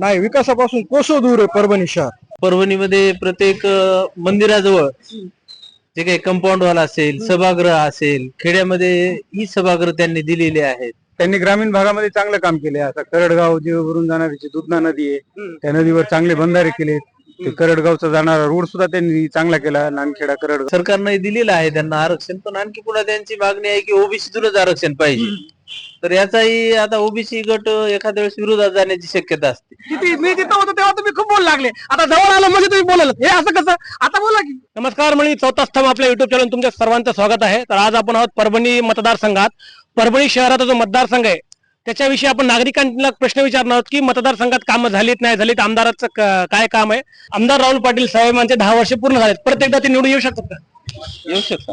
नाही विकासापासून कोसो दूर आहे परभणी शहर. परभणीमध्ये प्रत्येक अ, मंदिराजवळ जे काही कंपाऊंड वाला असेल सभागृह असेल खेड्यामध्ये ही सभागृह त्यांनी दिलेली आहेत. त्यांनी ग्रामीण भागामध्ये चांगलं काम केले. आता करडगाव जे वरून जाणारी जी दुधना नदी आहे त्या नदीवर चांगले बंधारे केले. ते करडगावचा जाणारा रोड सुद्धा त्यांनी चांगला केला नानखेडा करडगाव. सरकारने दिलेलं आहे त्यांना आरक्षण पण आणखी पुन्हा त्यांची मागणी आहे की ओबीसी तुलाच आरक्षण पाहिजे. तर याचाही आता ओबीसी गट एखाद्या वेळेस विरोधात जाण्याची शक्यता असते. किती? मी तिथं होतो तेव्हा तुम्ही खूप बोल लागले. आता जवळ आलं म्हणजे तुम्ही बोलाल हे असं कसं? आता बोला की. नमस्कार म्हणजे चौथा स्तंभ आपल्या युट्यूब चॅनल तुमच्या सर्वांचं स्वागत आहे. तर आज आपण आहोत परभणी मतदारसंघात. परभणी शहराचा जो मतदारसंघ आहे त्याच्याविषयी आपण नागरिकांना प्रश्न विचारणार आहोत की मतदारसंघात कामं झालीत नाही झालीत आमदाराचं क- काय काम आहे? आमदार राहुल पाटील साहेबांचे दहा वर्ष पूर्ण झालेत. परत एकदा ते निवडून येऊ शकतात का? येऊ शकता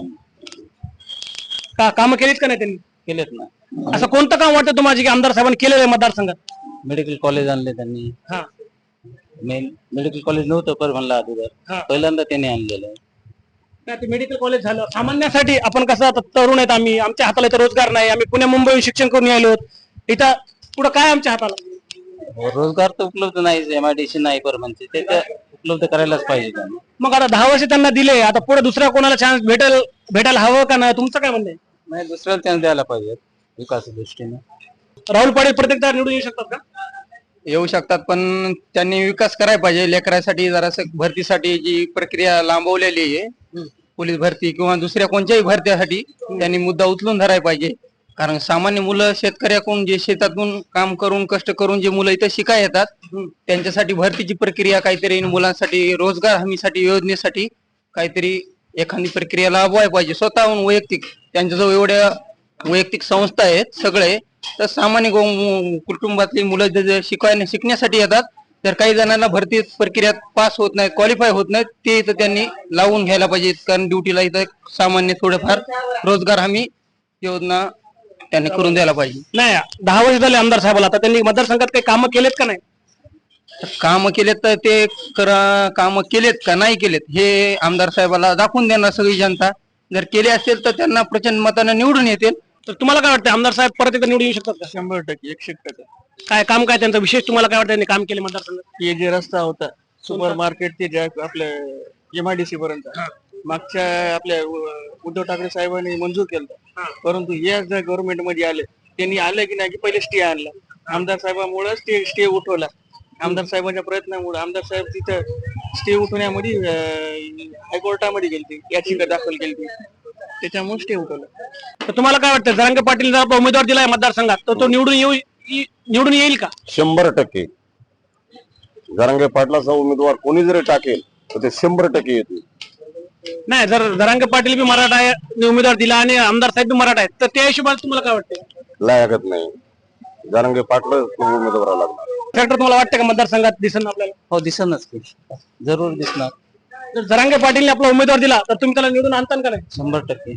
का? कामं केलीत का नाही त्यांनी? केलेत ना. असं कोणतं काम वाटतं तुम्हाला की आमदार साहेबांनी केलेलं आहे मतदारसंघात? मेडिकल कॉलेज आणले त्यांनी. हा. मेन मेडिकल कॉलेज नव्हतं परभणला हा. अगोदर. पहिल्यांदा त्यांनी आणलेलं. आहे नाही ते मेडिकल कॉलेज झालं. सामान्यासाठी आपण कसं आता तरुण आहेत आम्ही आमच्या हाताला इथं रोजगार नाही. आम्ही पुणे मुंबई शिक्षण करून आलो इथं पुढे काय आमच्या हाताला? रोजगार तर उपलब्ध नाही एमआयडीसी नाही परभणचे ते तर उपलब्ध करायलाच पाहिजे त्यांनी. मग आता दहा वर्ष त्यांना दिले. आता पुढे दुसऱ्या कोणाला चान्स भेटेल भेटायला हवं का नाही? तुमचं काय म्हणणं आहे? नाही दुसऱ्याला चान्स द्यायला पाहिजे विकास दृष्टीने. राहुल पाटील प्रत्येकदा निवडून येऊ शकतात का? येऊ शकतात पण त्यांनी विकास करायला पाहिजे. लेकरासाठी जरासं भरतीसाठी जी प्रक्रिया लांबवलेली आहे पोलीस भरती किंवा दुसऱ्या कोणत्याही भरतीसाठी त्यांनी मुद्दा उचलून धरायला पाहिजे. कारण सामान्य मुलं शेतकऱ्याकडून जे शेतातून काम करून कष्ट करून जे मुलं इथं शिकाय येतात त्यांच्यासाठी भरतीची प्रक्रिया काहीतरी रोजगार रोजगार हमीसाठी योजनेसाठी काहीतरी एखादी प्रक्रिया लाभवायला पाहिजे. स्वतःहून वैयक्तिक त्यांच्याजवळ एवढ्या वैयक्तिक संस्था आहेत सगळे तर सामान्य कुटुंबातली मुलं जे- शिकायला शिकण्यासाठी येतात तर काही जणांना भरती प्रक्रियात पास होत नाही क्वालिफाय होत नाही ते इथं त्यांनी लावून घ्यायला पाहिजे. कारण ड्युटीला इथं सामान्य थोडंफार रोजगार हमी योजना त्यांनी करून द्यायला पाहिजे. नाही दहा वर्ष झाले आमदार साहेबाला. आता त्यांनी मतदारसंघात काही कामं केलेत का नाही? काम केलेत तर ते करा काम केलेत का नाही केलेत हे आमदार साहेबाला दाखवून देणार सगळी जनता. जर केले असेल तर त्यांना प्रचंड मतानं निवडून येतील. तर तुम्हाला काय वाटतं आमदार साहेब परत एकदा निवडून येऊ शकतात का? शंभर टक्के एकशे टक्के. काय काम काय त्यांचं? विशेष तुम्हाला काय वाटतं त्यांनी काम केले मतदारसंघात? हे जे रस्ता होता सुपर मार्केट ते ज्या आपल्या एमआयडीसी पर्यंत. मागच्या आपल्या उ- उद्धव ठाकरे साहेबांनी मंजूर केलं. परंतु या ज्या गव्हर्नमेंटमध्ये आले त्यांनी आलं की नाही की पहिले स्टे आणला. आमदार साहेबांमुळे स्टे स्टे उठवला. आमदार साहेबांच्या प्रयत्नामुळे आमदार साहेब तिथं स्टे उठवण्यामध्ये हायकोर्टामध्ये गेलते याचिका दाखल केली त्याच्यामुळे स्टे उठवलं. तर तुम्हाला काय वाटतं जरांगे पाटील जर उमेदवार दिलाय मतदारसंघात तर तो निवडून येऊ इ- निवडून येईल का? शंभर टक्के. जरांगे पाटलाचा उमेदवार कोणी जरी टाकेल तर ते शंभर टक्के येतील. नाही जर जरांगे पाटील बी मराठा आहे उमेदवार दिला आणि आमदार साहेब बी मराठा आहेत तर त्या हिशोबाने तुम्हाला काय वाटतं? लायकत नाही. जरांगे पाटला उमेदवार लागणार फॅक्टर तुम्हाला वाटतं का मतदारसंघात दिसन आपल्याला? हो दिसनच की. जरूर दिसणार. जर जरांगे पाटीलने आपला उमेदवार दिला तर तुम्ही त्याला निवडून आणता का नाही? शंभर टक्के.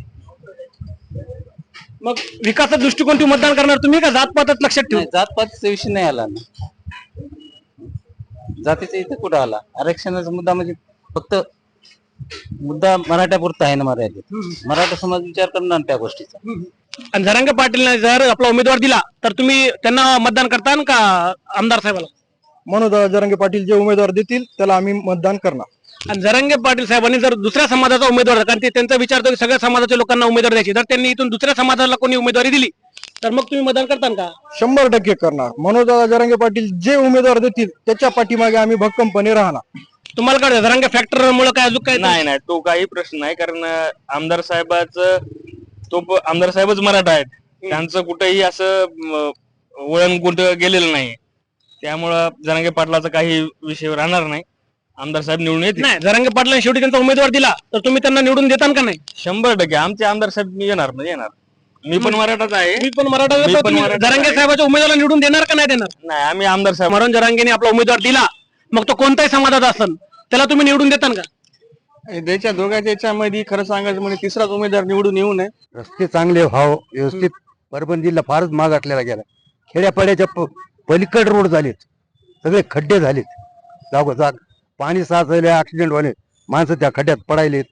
मग विकासाचा दृष्टिकोन तुम्ही मतदान करणार तुम्ही का जातपातच लक्षात ठेवू नाही जातपातीचा विषय नाही आला ना. जातीचा इथं कुठं आला? आरक्षणाचा मुद्दा म्हणजे फक्त मुद्दा मराठ्यापुरता आहे ना मराठीत मराठा समाज विचार करणार त्या गोष्टीचा. आणि जरांगे पाटीलने जर आपला उमेदवार दिला तर तुम्ही त्यांना मतदान करता का आमदार साहेबाला? मनोज जरंगे पाटील जे उमेदवार देतील त्याला आम्ही मतदान करणार. आणि जरांगे पाटील साहेबांनी जर दुसऱ्या समाजाचा उमेदवार कारण ते त्यांचा विचार की सगळ्या समाजाच्या लोकांना उमेदवार द्यायची जर त्यांनी इथून दुसऱ्या समाजाला कोणी उमेदवारी दिली तर मग तुम्ही मतदान करता का? शंभर टक्के करणार. मनोज जरंगे पाटील जे उमेदवार देतील त्याच्या पाठीमागे आम्ही भक्कमपणे राहणार. तुम्हाला काय वाटतं? जरांगे फॅक्टर मुळे काय अजून काय? नाही नाही तो काही प्रश्न नाही कारण अं, आमदार साहेबाचं तो आमदार साहेबच मराठा आहेत. त्यांचं कुठेही असं म, वळण कुठं गेलेलं नाही. त्यामुळं जरांगे पाटलाचा काही विषय राहणार नाही. आमदार साहेब निवडून येतील. नाही जरांगे पाटलांनी शेवटी त्यांचा उमेदवार दिला तर तुम्ही त्यांना निवडून देता का नाही? शंभर टक्के. आमचे आमदार साहेब येणार म्हणजे येणार. मी पण मराठाच आहे. मी पण मराठा मी पण मराठा जरांगे. साहेबाच्या उमेदवाराला निवडून देणार का नाही देणार? नाही आम्ही आमदार साहेब मरण जरांगेने आपला उमेदवार दिला मग तो कोणताही समाजाचा असेल त्याला तुम्ही निवडून देता का? त्याच्या दोघांच्या याच्यामध्ये खरं सांगायचं म्हणजे तिसराच उमेदवार निवडून येऊ नये. रस्ते चांगले व्हाव व्यवस्थित. परभणी जिल्हा फारच मागाटलेला गेला. खेड्यापाड्याच्या प- पलीकड रोड झालेत. सगळे खड्डे झालेत. जागोजाग पाणी साचले ऍक्सिडेंट व्हाले माणसं त्या खड्ड्यात पडायलेत.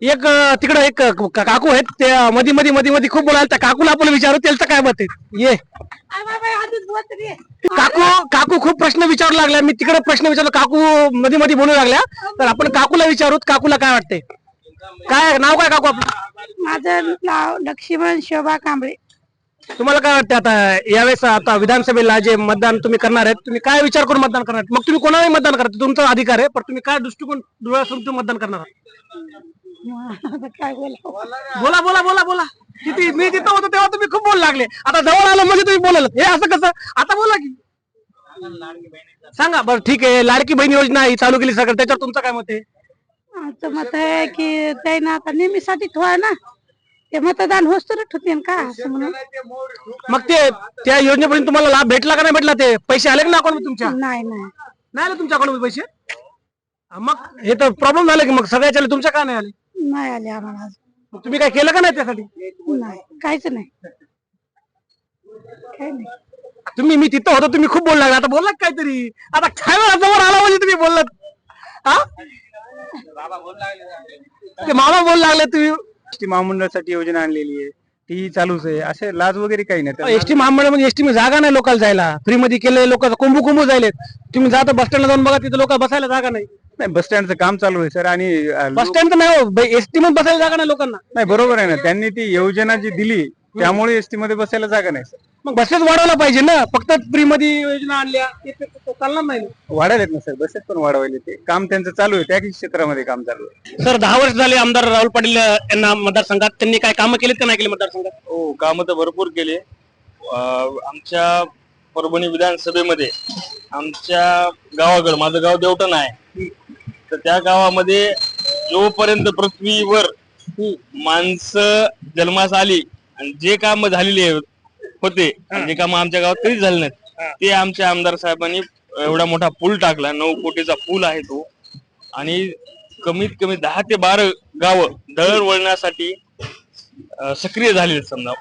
एक तिकडं एक काकू आहेत ते मधी मधी मधी मधी खूप बोलायला त्या काकूला आपण विचारू त्यांचं काय मत ये. काकू काकू खूप प्रश्न विचारू लागल्या. मी तिकडे प्रश्न विचारलो काकू मध्ये मध्ये बोलू लागल्या. तर आपण काकूला विचारू काकूला काय वाटते काय नाव काय काकू आपलं? माझं नाव लक्ष्मण शोभा कांबळे. तुम्हाला काय वाटतं आता यावेळेस आता विधानसभेला जे मतदान तुम्ही करणार आहेत तुम्ही काय विचार करून मतदान करणार? मग तुम्ही कोणालाही मतदान करा तुमचा अधिकार आहे पण तुम्ही काय दृष्टिकोन डोळ्यासमोर मतदान करणार आहात? काय बोला बोला बोला बोला. बोला किती मी तिथं होतो तेव्हा तुम्ही खूप बोल लागले. आता जवळ आलो म्हणजे तुम्ही बोलाल. हे असं कसं? आता बोला की. सांगा बरं ठीक आहे. लाडकी बहीण योजना ही चालू केली सरकार. त्याच्यावर तुमचं काय मत आहे? आमचं मत आहे की त्यानं आता नेहमीसाठी ठेवा ना. ते मतदान होस तर ठेवते का? असं म्हणून. मग ते त्या योजनेपर्यंत तुम्हाला लाभ भेटला का नाही भेटला ते? पैसे आले का ना अकाउंट तुमच्या? नाही नाही. नाही आले तुमच्या अकाउंट पैसे? मग हे तर प्रॉब्लेम झाला की मग सगळ्याच्या तुमच्या का नाही आले? नाही आले आम्हाला अजून. मग तुम्ही काय केलं का नाही त्यासाठी? नाही काहीच नाही. काही नाही. तुम्ही मी तिथं होतो तुम्ही खूप बोलला आता बोललात काहीतरी. आता काय वेळा जवळ आला म्हणजे तुम्ही बोललात. हा? ते मामा बोल लागले तुम्ही. एसटी महामंडळासाठी योजना आणलेली आहे. ती चालूच आहे. असे लाज वगैरे काही नाही. त्याला एसटी महामंडळ म्हणजे एसटी मध्ये जागा नाही लोकांना जायला. फ्री मध्ये केले लोक कोंबू कोंबू जायले तुम्ही जाता बस स्टँडला जाऊन बघा तिथे लोक बसायला जागा नाही. नाही बस स्टँडचं काम चालू आहे सर आणि बस लोक- स्टँड तर नाही एसटी मध्ये बसायला जागा नाही लोकांना. नाही बरोबर आहे ना. त्यांनी ती योजना जी दिली त्यामुळे एसटी मध्ये बसायला जागा नाही सर मग बसेस वाढवला पाहिजे ना. फक्त फ्री मध्ये योजना आणल्या ते- ते- ते चालणार नाही ना. वाढायलेत ना सर बसेस पण वाढवायले ते काम त्यांचं चालू आहे त्या क्षेत्रामध्ये काम चालू आहे. सर दहा वर्ष झाले आमदार राहुल पाटील यांना मतदारसंघात. त्यांनी काय कामं केलीत का नाही केली मतदारसंघात? हो कामं तर भरपूर केले. अं, आमच्या परभणी विधानसभेमध्ये आमच्या गावाकडं माझं गाव देवटण आहे. तर त्या गावामध्ये जोपर्यंत पृथ्वीवर माणसं जन्मास आली आणि जे काम झालेली आहे- होते जे काम आमच्या गावात कधीच झाले नाहीत ते आमच्या आमदार साहेबांनी एवढा मोठा पूल टाकला नऊ कोटीचा पूल आहे तो. आणि कमीत कमी दहा ते बारा गावं दळणवळणासाठी वळण्यासाठी सक्रिय झालेले समजा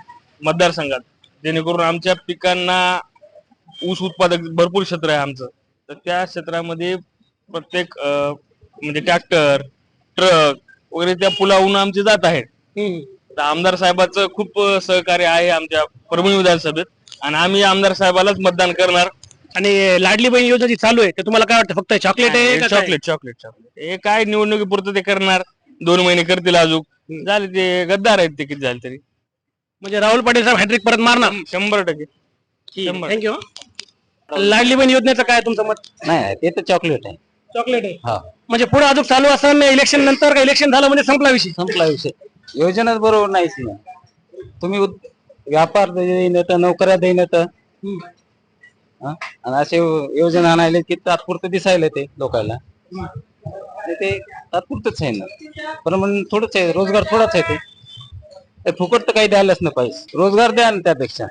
मतदारसंघात. जेणेकरून आमच्या पिकांना ऊस उत्पादक भरपूर क्षेत्र आहे आमचं. तर त्या क्षेत्रामध्ये प्रत्येक म्हणजे ट्रॅक्टर ट्रक वगैरे त्या पुलावून आमचे जात आहेत. तर आमदार साहेबाचं खूप सहकार्य आहे आमच्या परभणी विधानसभेत. आणि आम्ही आमदार साहेबालाच मतदान करणार. आणि लाडली बहीण योजना जी चालू आहे ते तुम्हाला काय वाटतं? फक्त चॉकलेट आहे? चॉकलेट चॉकलेट चॉकलेट हे काय निवडणुकीपुरतं ते करणार? दोन महिने करतील अजून. झाले ते गद्दार आहेत ते किती झाले तरी. म्हणजे राहुल पाटील साहेब हॅट्रिक परत मारणार. शंभर टक्के. थँक्यू लाडली बहीण योजनेचं काय तुमचं मत? नाही ते तर चॉकलेट आहे. चॉकलेट आहे? हा. म्हणजे पुढे अजून चालू असेल इलेक्शन नंतर का इलेक्शन झालं म्हणजे संपला विषय? संपला विषय. योजनाच बरोबर नाहीच ना. तुम्ही उद- व्यापार देईन तर नोकऱ्या देईन तर. हा? आणि असे योजना आणायले की तात्पुरतं दिसायला ते लोकांना. आणि ते तात्पुरतच आहे ना. पण मग थोडंच आहे रोजगार थोडाच आहे ते. ते फुकट तर काही द्यायलाच नाही पाहिजे रोजगार द्या ना त्यापेक्षा.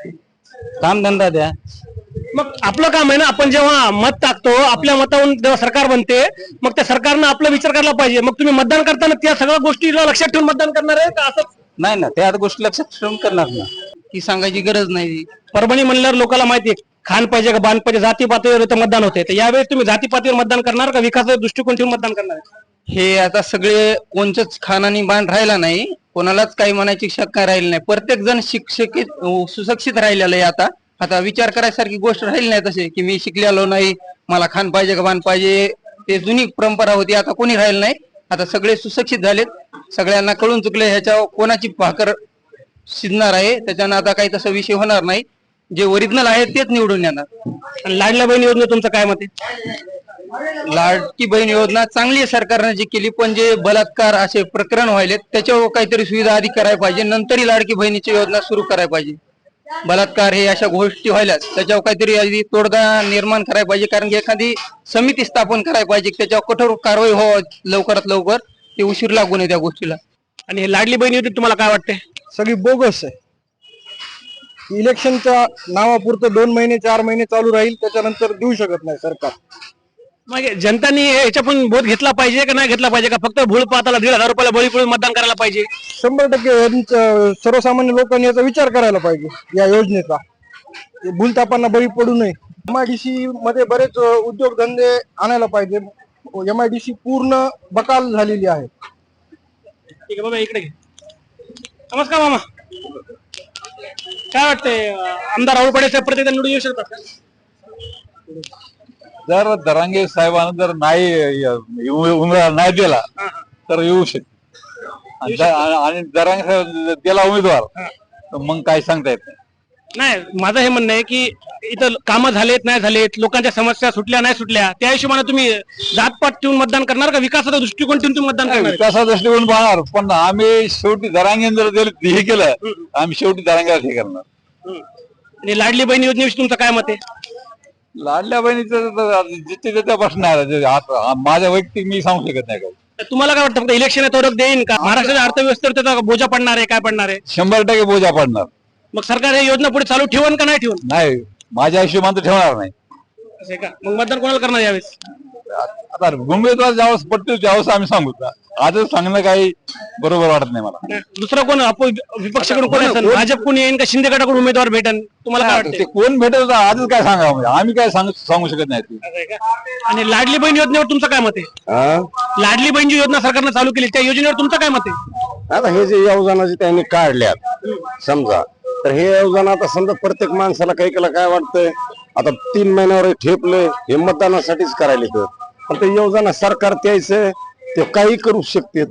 काम धंदा द्या. मग आपलं काम आहे ना आपण जेव्हा मत टाकतो आपल्या मतावरून जेव्हा सरकार बनते मग त्या सरकारनं आपला विचार करायला पाहिजे. मग तुम्ही मतदान करताना त्या सगळ्या गोष्टीला लक्षात ठेवून मतदान करणार आहे का असं? नाही ना त्या गोष्टी लक्षात ठेवून करणार ना. ती सांगायची गरज नाही. परभणी म्हणल्यावर लोकांना माहिती आहे खान पाहिजे का बांध पाहिजे जाती पातळीवर इथं मतदान होते तर यावेळेस तुम्ही जाती पातळीवर मतदान करणार का विकासाचा दृष्टिकोन ठेवून मतदान करणार आहे? हे आता सगळे कोणचंच खानानी बाण राहिला नाही. कोणालाच काही म्हणायची शक्का राहिली नाही. प्रत्येक जण शिक्षित सुशिक्षित राहिलेलं आहे आता. आता विचार करायसारखी गोष्ट राहिली नाही तसे की मी शिकलेलो नाही मला खान पाहिजे का बाण पाहिजे ते जुनी परंपरा होती आता कोणी राहिलं नाही. आता सगळे सुशिक्षित झालेत सगळ्यांना कळून चुकले ह्याच्यावर कोणाची भाकर शिजणार आहे त्याच्यानं आता काही तसा विषय होणार नाही. जे ओरिजिनल आहे तेच निवडून येणार. आणि लाडल्या बहीण योजना तुमचं काय मत आहे? लाडकी बहीण योजना चांगली आहे सरकारने जी केली पण जे बलात्कार असे प्रकरण व्हायलेत त्याच्यावर काहीतरी सुविधा आधी करायला पाहिजे नंतरही लाडकी बहिणीची योजना सुरू करायला पाहिजे. बलात्कार हे अशा गोष्टी व्हायल्यात. त्याच्यावर काहीतरी आधी तोडगा निर्माण करायला पाहिजे. कारण की एखादी समिती स्थापन करायला पाहिजे. त्याच्यावर कठोर कारवाई व्हावं लवकरात लवकर ते उशीर लागू नये त्या गोष्टीला. आणि हे लाडली बहीण योजना तुम्हाला काय वाटते सगळी बोगस आहे. इलेक्शनच्या नावापुरतं दोन महिने चार महिने चालू राहील. त्याच्यानंतर देऊ शकत नाही सरकार. मग जनतानी याच्या पण बोध घेतला पाहिजे का नाही घेतला पाहिजे का? फक्त भूळ पाताला दीड हजार रुपयाला बळी पडून मतदान करायला पाहिजे. शंभर टक्के यांचं- सर्वसामान्य लोकांनी याचा विचार करायला पाहिजे या योजनेचा. भूलतापांना बळी पडू नये. एमआयडीसी मध्ये बरेच अ, उद्योगधंदे आणायला पाहिजे. एमआयडीसी पूर्ण बकाल झालेली आहे. ठीक आहे बाबा इकडे घे. नमस्कार मामा. काय वाटतंय अं, आमदार राहुल प्रतिनिधी निवडून येऊ शकतात का? जर दरांगे साहेबांना जर नाही उमेदवार नाही दिला तर येऊ शकते आणि दरांगे साहेब दिला उमेदवार तर मग काय सांगता येत नाही. नाही माझं हे म्हणणं आहे की इथं कामं झालेत नाही झालेत लोकांच्या समस्या सुटल्या नाही सुटल्या त्या हिशोबाने तुम्ही जातपात ठेवून मतदान करणार का? विकासाचा दृष्टिकोन ठेवून तुम्ही मतदान करणार? विकासा दृष्टिकोन पाहणार पण आम्ही शेवटी दरांगे जर हे केलं आम्ही शेवटी दरांगेला हे करणार. आणि लाडली बहीण योजनेविषयी तुमचं काय मत आहे? लाडल्या बहिणीचं जिथे तिथे प्रश्न आहे जे आता माझ्या वैयक्तिक मी सांगू शकत नाही काही. तर तुम्हाला काय वाटतं फक्त इलेक्शन आहे तेवढं देईन का? महाराष्ट्राच्या अर्थव्यवस्थेवर त्याचा बोजा पडणार आहे काय पडणार आहे? शंभर टक्के बोजा पडणार. मग सरकार हे योजना पुढे चालू ठेवून का नाही ठेवून? नाही माझ्या हिशोबाने तर ठेवणार नाही. असं का? मग मतदान कोणाला करणार यावेळेस? आता उमेदवार ज्यावेळेस पडतील त्यावेळेस आम्ही सांगू आजच सांगणं काही बरोबर वाटत नाही मला. दुसरा कोण अपो विपक्षाकडून कोण असेल? भाजप कोण येईन का? शिंदे गटाकडून उमेदवार भेटन? तुम्हाला काय ते वाटतं कोण भेटेल तर आजच काय सांगा म्हणजे? आम्ही काय सांगू सांगू शकत नाही ते. आणि लाडली बहीण योजनेवर तुमचं काय मत आहे? लाडली बहीण जी योजना सरकारनं चालू केली त्या योजनेवर तुमचं काय मत आहे? आता हे जे योजना जे त्यांनी काढल्यात समजा. तर हे योजना आता समजा प्रत्येक माणसाला काही केला काय वाटतंय. आता तीन महिन्यावर ठेपले हे मतदानासाठीच करायले तर पण ते योजना सरकार द्यायचं ते काही करू शकते.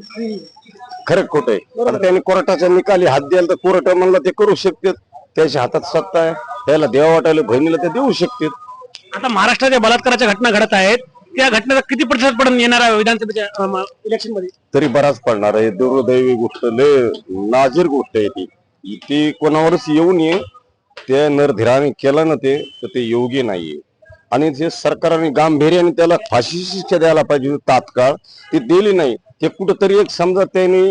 खरं खोट आहे. त्यांनी कोर्टाच्या निकाली हात द्यायला तर कोर्ट म्हणलं ते करू शकतात त्याच्या हातात सत्ता आहे. त्याला देवा वाटायला बहिणीला ते देऊ शकतात आता महाराष्ट्राच्या बलात्काराच्या घटना घडत आहेत त्या घटनेचा किती प्रतिशत पडून येणार आहे विधानसभेच्या इलेक्शनमध्ये तरी बराच पडणार आहे. दुर्दैवी गोष्ट लय नाजीर गोष्ट आहे ती. ती कोणावरच येऊ नये. ते नरधिराने केलं ना ते तर ते योग्य नाहीये. आणि जे सरकारने गांभीर्याने त्याला फाशी शिक्षा द्यायला पाहिजे तात्काळ ती दिली नाही ते कुठंतरी एक समजा त्यांनी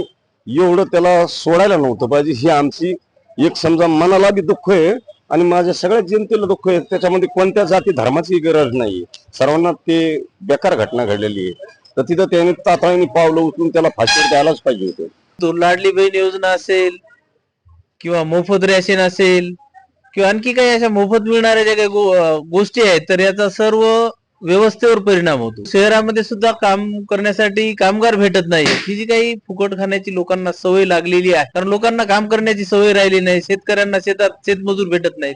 एवढं त्याला सोडायला नव्हतं पाहिजे ही आमची एक समजा मनाला बी दुःख आहे आणि माझ्या सगळ्या जनतेला दुःख आहे त्याच्यामध्ये कोणत्या जाती धर्माची गरज नाही सर्वांना ते बेकार घटना घडलेली आहे. तर तिथं त्याने तातडीने पावलं उचलून त्याला फाशीवर द्यायलाच पाहिजे होतं. तो लाडली बहीण योजना असेल किंवा मोफत रेशन असेल किंवा आणखी काही अशा मोफत मिळणाऱ्या ज्या काही गो- गोष्टी आहेत तर याचा सर्व व्यवस्थेवर परिणाम होतो. शहरामध्ये सुद्धा काम करण्यासाठी कामगार भेटत नाही ही जी काही फुकट खाण्याची लोकांना सवय लागलेली आहे कारण लोकांना काम करण्याची सवय राहिली नाही शेतकऱ्यांना शेतात शेतमजूर भेटत नाहीत.